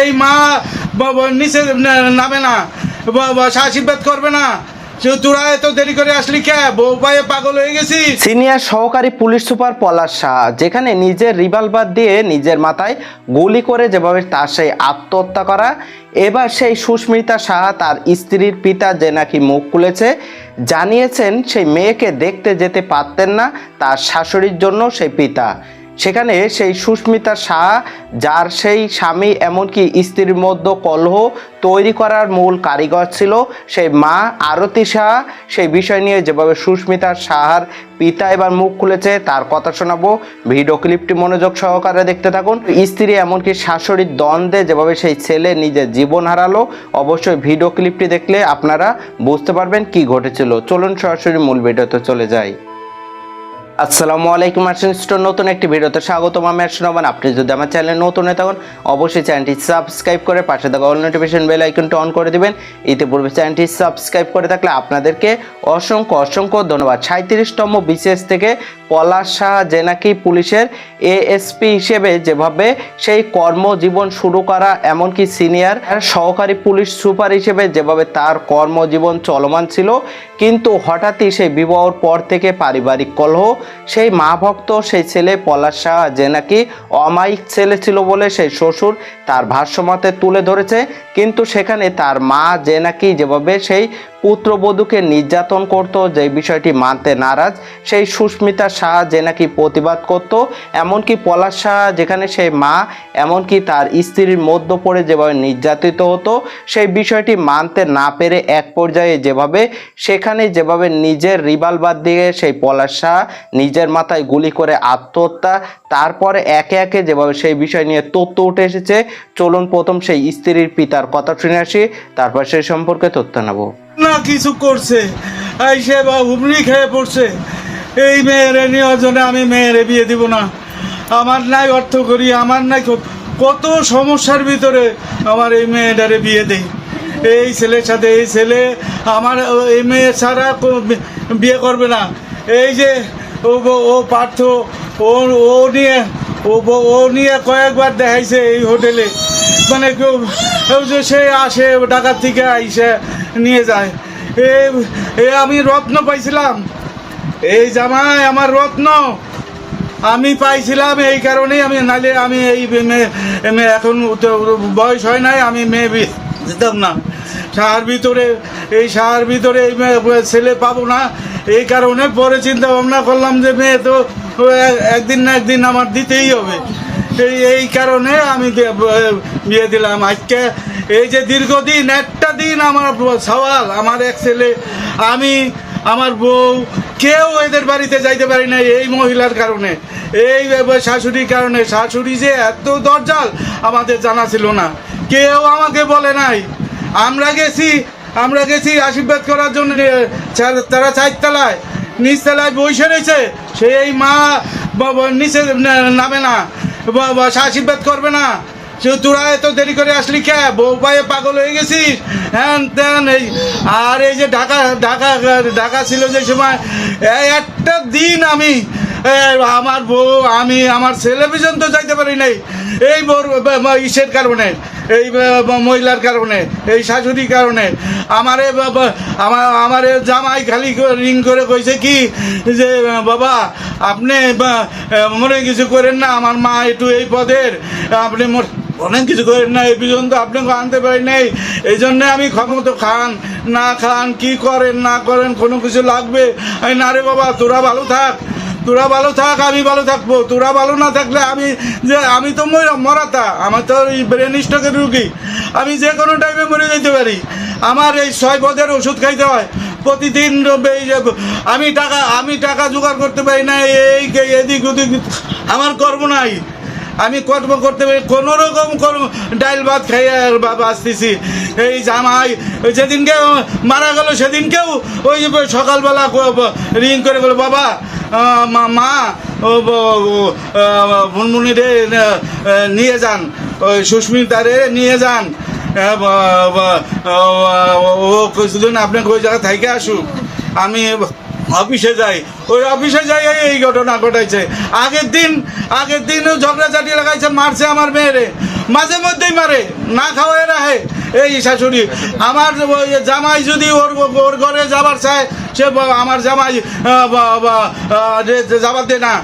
এই মা নিচে নামে না। আশীর্বাদ করবে না। দেরি করে আসলি কে? পাগল হয়ে গেছি। সিনিয়র সহকারী পুলিশ সুপার যেখানে নিজের রিভলভার দিয়ে নিজের মাথায় গুলি করে যেভাবে তার সেই আত্মহত্যা করা, এবার সেই সুস্মিতা তার স্ত্রীর পিতা যে নাকি মুখ খুলেছে, জানিয়েছেন সেই মেয়েকে দেখতে যেতে পারতেন না তার শাশুড়ির জন্য সেই পিতা। সেখানে সেই সুস্মিতা শাহ, যার সেই স্বামী এমনকি স্ত্রীর মধ্যে কলহ তৈরি করার মূল কারিগর ছিল, সেই মা আরতি শাহ। সেই বিষয় নিয়ে যেভাবে সুস্মিতা সাহার পিতা এবার মুখ খুলেছে, তার কথা শোনাবো। ভিডিও ক্লিপটি মনোযোগ সহকারে দেখতে থাকুন। স্ত্রী এমনকি শাশুড়ির দ্বন্দ্বে যেভাবে সেই ছেলে নিজের জীবন হারালো, অবশ্যই ভিডিও ক্লিপটি দেখলে আপনারা বুঝতে পারবেন কি ঘটেছিল। চলুন সরাসরি মূল ভিডিওতে চলে যাই। আসসালামু আলাইকুম স্টোর, নতুন একটি ভিডিওতে স্বাগতম। আমি হবেন আপনি যদি আমার চ্যানেলে নতুন হয়ে থাকুন, অবশ্যই চ্যানেলটি সাবস্ক্রাইব করে পাশে থাকা অল নোটিফিকেশন বেল আইকনটি অন করে দেবেন। ইতিপূর্বে চ্যানেলটি সাবস্ক্রাইব করে থাকলে আপনাদেরকে অসংখ্য অসংখ্য ধন্যবাদ। সাঁত্রিশতম বিশেষ থেকে পলাশ শাহ যে নাকি পুলিশের এএসপি হিসেবে যেভাবে সেই কর্মজীবন শুরু করা, এমনকি সিনিয়র সহকারী পুলিশ সুপার হিসেবে যেভাবে তার কর্মজীবন চলমান ছিল, কিন্তু হঠাৎই সেই বিবাহর পর থেকে পারিবারিক কলহ সেই মা ভক্ত, সেই ছেলে পলাশ শাহ, যে নাকি অমায়িক ছেলে ছিল বলে সেই শ্বশুর তার ভাষ্যমতে তুলে ধরেছে। কিন্তু সেখানে তার মা যে নাকি যেভাবে সেই পুত্রবধূকে নির্যাতন করত, যে বিষয়টি মানতে নারাজ, সেই সুস্মিতা শাহ যে নাকি প্রতিবাদ করত, এমনকি পলাশ শাহ যেখানে সেই মা, এমনকি তার স্ত্রীর মধ্য পড়ে যেভাবে নির্যাতিত হতো, সেই বিষয়টি মানতে না পেরে এক পর্যায়ে যেভাবে, সেখানে যেভাবে নিজের রিভলভার দিয়ে সেই পলাশ শাহ নিজের মাথায় গুলি করে আত্মহত্যা, তারপরে একে একে যেভাবে সেই বিষয় নিয়ে তথ্য উঠে এসেছে, চলুন প্রথম সেই স্ত্রীর পিতার কথা শুনে আসি, তারপর সেই সম্পর্কে তথ্য নেব। কিছু করছে। এই সে হুমড়ি খেয়ে পড়ছে। এই মেয়েরে নেওয়ার জন্য আমি মেয়েরে বিয়ে দিব না। আমার নাই অর্থ করি, আমার নাই কত সমস্যার ভিতরে আমার এই মেয়েটারে বিয়ে দেই। এই ছেলের সাথে এই ছেলে আমার, এই মেয়ে ছাড়া বিয়ে করবে না। এই যে ও ও- পার্থ, ও ও নিয়ে, ও ব- ও নিয়ে কয়েকবার দেখাইছে এই হোটেলে। মানে কেউ সে আসে ঢাকার থেকে আইসে নিয়ে যায়। এ এ, আমি রত্ন পাইছিলাম। এই জামাই, আমার রত্ন। আমি পাইছিলাম এই কারণেই আমি নালে আমি এই এখন বয়স হয় নাই, আমি মেয়ে বিয়ে দিতাম না। শাহার ভিতরে, এই শাহার ভিতরে এই ছেলে পাবো না। এই কারণে পরে চিন্তা ভাবনা করলাম যে মেয়ে তো একদিন না একদিন আমার দিতেই হবে। এই এই কারণে আমি বিয়ে দিলাম। আজকে এই যে দীর্ঘদিন, একটা দিন আমার সওয়াল, আমার এক ছেলে, আমি, আমার বউ, কেউ এদের বাড়িতে যাইতে পারি না এই মহিলার কারণে। এই শাশুড়ির কারণে, শাশুড়ি যে এত দরজাল, আমাদের জানা ছিল না। কেউ আমাকে বলে নাই, আমরা গেছি আমরা গেছি আশীর্বাদ করার জন্য তারা চারতলায়, নিচতলায় বসে রয়েছে। সেই মা নিচে নামে না আশীর্বাদ করবে না। সে এত দেরি করে আসলি কে? বউ পায়ে পাগল হয়ে গেছিস? হ্যান ত্যান, এই, আর এই যে ঢাকা ঢাকা ঢাকা ছিল যে সময় একটা দিন আমি আমার বউ, আমি, আমার ছেলে পর্যন্ত যাইতে পারি নাই। এই বোর ইসের কারণে, এই মহিলার কারণে, এই শাশুড়ির কারণে, আমারে আমার আমারে জামাই খালি রিং করে কইছে কি, যে, বাবা, আপনি মনে কিছু করেন না, আমার মা একটু এই পদের, আপনি মোর- অনেক কিছু করেন না, এই পর্যন্ত আপনাকে আনতে পারি নাই। এই জন্যে আমি ক্ষমতো খান, না খান, কি করেন, না করেন, কোনো কিছু লাগবে? আমি না রে বাবা, তোরা ভালো থাক, তোরা ভালো থাক, আমি ভালো থাকব। তোরা ভালো না থাকলে আমি যে, আমি তো মরা- মরাতা, আমার তো এই ব্রেন স্ট্রোকের রুগী। আমি যে কোনো টাইমে মরে যেতে পারি। আমার এই ছয় পদের ওষুধ খাইতে হয়। প্রতিদিন আমি টাকা আমি টাকা জোগাড় করতে পারি না এই, এদিক ওদিক, আমার কর্ম নাই। আমি কর্ম করতে পারি কোনো রকম ডাইল ভাত খাইয়ে বাঁচতেছি এই জামাই যেদিনকে মারা গেল সেদিনকেও ওই সকালবেলা রিং করে বলো বাবা মা মুনমুনি রে নিয়ে যান ওই সুস্মিতা রে নিয়ে যান ও কিছুদিন আপনাকে ওই জায়গায় থেকে আসুক আমি অফিসে যাই। ওই অফিসে যাই এই- ঘটনা ঘটাইছে। আগের দিন আগের দিন ঝগড়াঝাটি লাগাইছে, মারছে আমার মেয়েরে। মাঝে মধ্যেই মারে। না খাওয়াই রাখে। এই শাশুড়ি। আমার জামাই যদি ওর ওর ঘরে যাবার চায়, সে আমার জামাই যাবার দে না।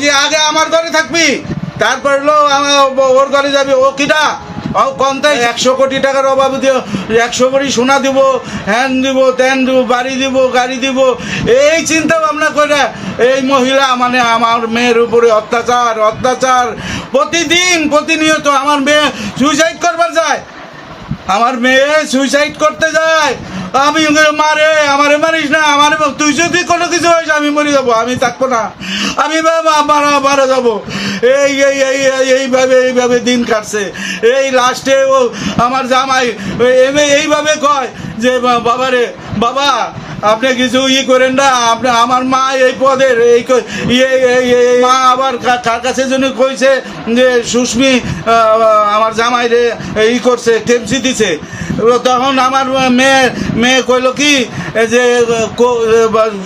যে, আগে আমার ঘরে থাকবি। তারপর হলো ওর ঘরে যাবি। ও কিটা কমতে একশো কোটি টাকার অভাব দিও। একশো কোটি সোনা দিব, হ্যান দিব, ত্যান দিব, বাড়ি দিব, গাড়ি দিব। এই চিন্তা ভাবনা করে এই মহিলা মানে আমার মেয়ের উপরে অত্যাচার অত্যাচার। প্রতিদিন, প্রতিনিয়ত আমার মেয়ে সুইসাইড করবার যায়। আমার মেয়ে সুইসাইড করতে যায়। আমি মারে আমারে মারিস না, আমার তুই যদি কোনো কিছু হয়েছে আমি মরে যাব, আমি থাকব না। আমি মারা মারা যাব। এই এই এই, এই- এইভাবে এইভাবে দিন কাটছে। এই লাস্টে ও আমার জামাই এইভাবে কয় যে বা- বাবারে, বাবা, আপনি কিছু ই করেন না, আপনি আমার মা এই পদের, এই ইয়ে এই- এই- মা আবার কার কাছে জন্য কইছে যে সুস্মি আমার জামাই রে ই করছে টেমসি দিছে। তখন আমার মেয়ে মেয়ে কইলো কি যে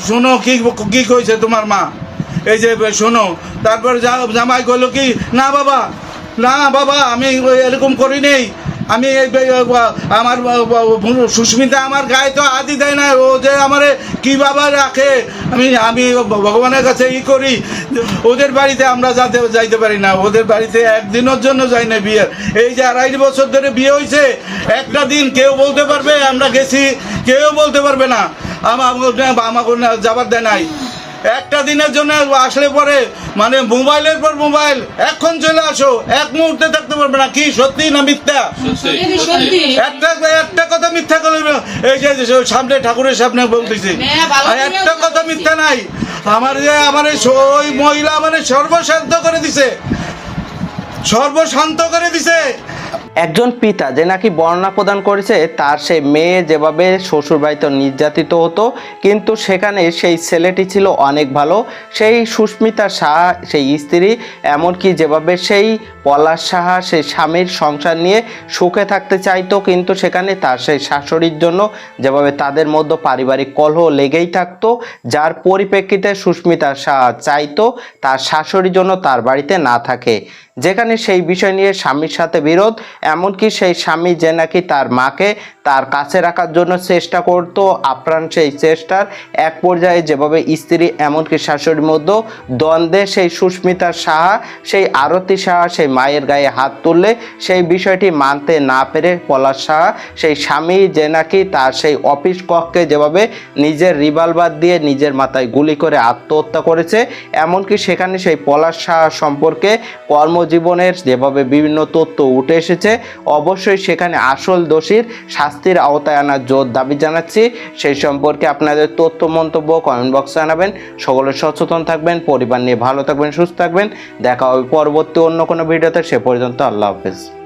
শোনো কি কি কইছে তোমার মা? এই যে শোনো, তারপর জামাই কইলো কি, না বাবা না বাবা, আমি এরকম করি নেই। আমি এই আমার সুস্মিতা আমার গায়ে তো আদি দেয় না, ও যে আমারে কীভাবে রাখে? আমি আমি ভগবানের কাছে ই করি, ওদের বাড়িতে আমরা যাতে যাইতে পারি না, ওদের বাড়িতে একদিনের জন্য যাই না বিয়ের। এই যে আড়াই বছর ধরে বিয়ে হয়েছে একটা দিন কেউ বলতে পারবে, আমরা গেছি, কেউ বলতে পারবে না। আমার আমাকে যাবার দেয় নাই। একটা দিনের জন্য আসলে পরে মানে মোবাইলের পর মোবাইল এখন চলে আসো এক মুহূর্তে থাকতে পারবে না। কি সত্যি না মিথ্যা? একটা একটা কথা মিথ্যা করে এই যে সামনে ঠাকুরের সামনে বলতেছি। হ্যাঁ, আর একটা কথা মিথ্যা নাই। আমার যে আমার ওই মহিলা মানে সর্বশান্ত করে দিছে। সর্বশান্ত করে দিছে। একজন পিতা যে নাকি বর্ণনা প্রদান করেছে, তার সে মেয়ে যেভাবে শ্বশুরবাড়িতে নির্যাতিত হতো, কিন্তু সেখানে সেই ছেলেটি ছিল অনেক ভালো। সেই সুস্মিতা শাহ, সেই স্ত্রী, এমনকি যেভাবে সেই পলাশ সাহা সেই স্বামীর সংসার নিয়ে সুখে থাকতে চাইতো, কিন্তু সেখানে তার সেই শাশুড়ির জন্য যেভাবে তাদের মধ্যে পারিবারিক কলহ লেগেই থাকতো, যার পরিপ্রেক্ষিতে সুস্মিতা সাহা চাইতো তার শাশুড়ির জন্য তার বাড়িতে না থাকে। যেখানে সেই বিষয় নিয়ে স্বামীর সাথে বিরোধ, এমনকি সেই স্বামী যে নাকি তার মাকে তার কাছে রাখার জন্য চেষ্টা করত, আপ্রাণ সেই চেষ্টার এক পর্যায়ে যেভাবে স্ত্রী, এমনকি শাশুড়ির মধ্যে দ্বন্দ্বে সেই সুস্মিতা সাহা, সেই আরতি সাহা, সেই মায়ের গায়ে হাত তুললে সেই বিষয়টি মানতে না পেরে পলাশ সাহা, সেই স্বামী যে নাকি তার সেই অফিস কক্ষে যেভাবে নিজের রিভলভার দিয়ে নিজের মাথায় গুলি করে আত্মহত্যা করেছে, এমনকি সেখানে সেই পলাশ সম্পর্কে কর্মজীবনের যেভাবে বিভিন্ন তথ্য উঠে এসেছে, অবশ্যই সেখানে আসল দোষীর শাস্তির আওতায় আনার জোর দাবি জানাচ্ছি। সেই সম্পর্কে আপনাদের তথ্য, মন্তব্য কমেন্ট বক্সে জানাবেন। সকলে সচেতন থাকবেন, পরিবার নিয়ে ভালো থাকবেন, সুস্থ থাকবেন। দেখা হবে পরবর্তী অন্য কোনো ভিডিওতে সে পর্যন্ত আল্লাহ হাফেজ।